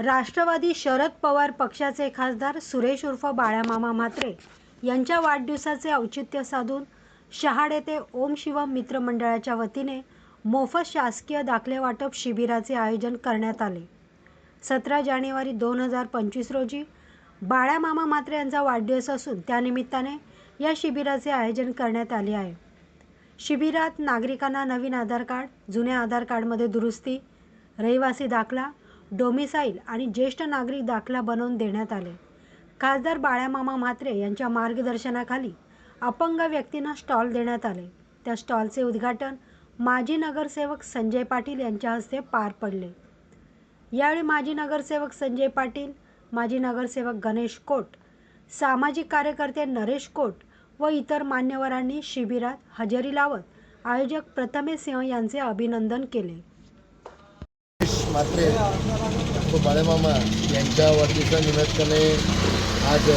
राष्ट्रवादी शरद पवार पक्षाचे खासदार सुरेश उर्फ बाळामामा म्हात्रे यांच्या वाढदिवसाचे औचित्य साधून शहाड येथे ओम शिवम मित्र मंडळाच्या वतीने मोफत शासकीय दाखले वाटप शिबिराचे आयोजन करण्यात आले. सतरा जानेवारी दोन हजार पंचवीस रोजी बाळामामा म्हात्रे यांचा वाढदिवस असून त्यानिमित्ताने या शिबिराचे आयोजन करण्यात आले आहे. शिबिरात नागरिकांना नवीन आधार कार्ड जुन्या आधार कार्डमध्ये दुरुस्ती रहिवासी दाखला डोमिसाईल आणि ज्येष्ठ नागरिक दाखला बनवून देण्यात आले. खासदार बाळामामा म्हात्रे यांच्या मार्गदर्शनाखाली अपंग व्यक्तींना स्टॉल देण्यात आले. त्या स्टॉलचे उद्घाटन माजी नगरसेवक संजय पाटील यांच्या हस्ते पार पडले. यावेळी माजी नगरसेवक संजय पाटील माजी नगरसेवक गणेश कोट सामाजिक कार्यकर्ते नरेश कोट व इतर मान्यवरांनी शिबिरात हजेरी लावत आयोजक प्रथमेश सिंह यांचे अभिनंदन केले. मात्रे. व बाळेमामा यांच्या वाढदिवसानिमित्ताने आज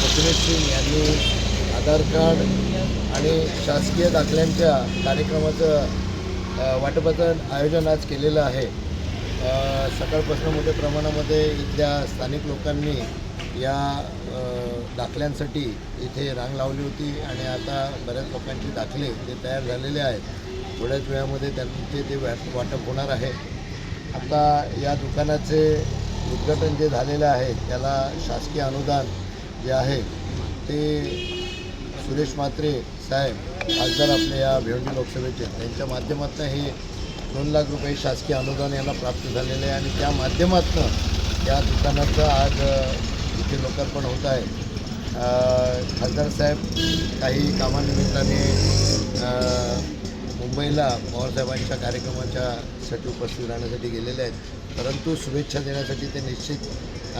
प्रथमेश सिंग यांनी आधार कार्ड आणि शासकीय दाखल्यांच्या कार्यक्रमाचं वाटपाचं आयोजन आज केलेलं आहे. सकाळपासून मोठ्या प्रमाणामध्ये इथल्या स्थानिक लोकांनी या दाखल्यांसाठी इथे रांग लावली होती आणि आता बऱ्याच लोकांचे दाखले ते तयार झालेले आहेत. थोड्याच वेळामध्ये त्यांचे ते वाटप होणार आहे. आता या दुकानाचे उद्घाटन जे झालेलं आहे त्याला शासकीय अनुदान जे आहे ते सुरेश म्हात्रे साहेब खासदार आपले या भिवंडी लोकसभेचे त्यांच्या माध्यमातून हे दोन लाख रुपये शासकीय अनुदान यांना प्राप्त झालेलं आहे आणि त्या माध्यमातून या दुकानाचं आज इथे लोकार्पण होत आहे. खासदार साहेब काही कामानिमित्ताने मुंबईला पवारसाहेबांच्या कार्यक्रमाच्यासाठी उपस्थित राहण्यासाठी गेलेले आहेत. परंतु शुभेच्छा देण्यासाठी ते निश्चित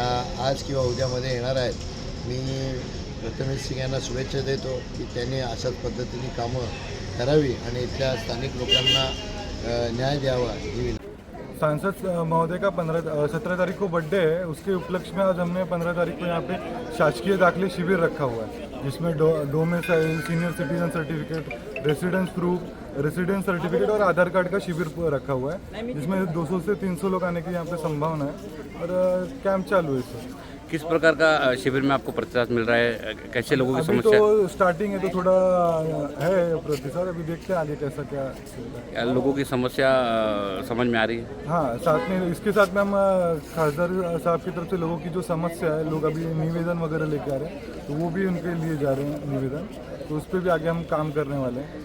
आज किंवा उद्यामध्ये येणार आहेत. मी प्रथमेश सिंग यांना शुभेच्छा देतो की त्यांनी अशाच पद्धतीने कामं करावी आणि इथल्या स्थानिक लोकांना न्याय द्यावा ही विनंती. सांसद महोदय का पंद्रह सत्रह तारीख को बर्थडे है। उसके उपलक्ष्य में आज हमने पंद्रह तारीख को यहाँ पे शासकीय दाखिले शिविर रखा हुआ है, जिसमें डो में senior citizen certificate residence proof residence certificate और आधार कार्ड का शिविर रखा हुआ है, जिसमें 200 से 300 लोग आने की यहाँ पे संभावना है। और कैंप चालू है सर किस प्रकार का शिविर में आपको प्रतिसाद मिल रहा है? कैसे लोगों की समस्या तो स्टार्टिंग है तो थोड़ा है प्रतिशत अभी देखते हैं आगे कैसा क्या है। क्या लोगों की समस्या समझ में आ रही है? हाँ साथ में इसके साथ में हम खासदार साहब की तरफ़ से लोगों की जो समस्या है लोग अभी निवेदन वगैरह लेके आ रहे हैं तो वो भी उनके लिए जा रहे हैं निवेदन तो उस पर भी आगे हम काम करने वाले हैं।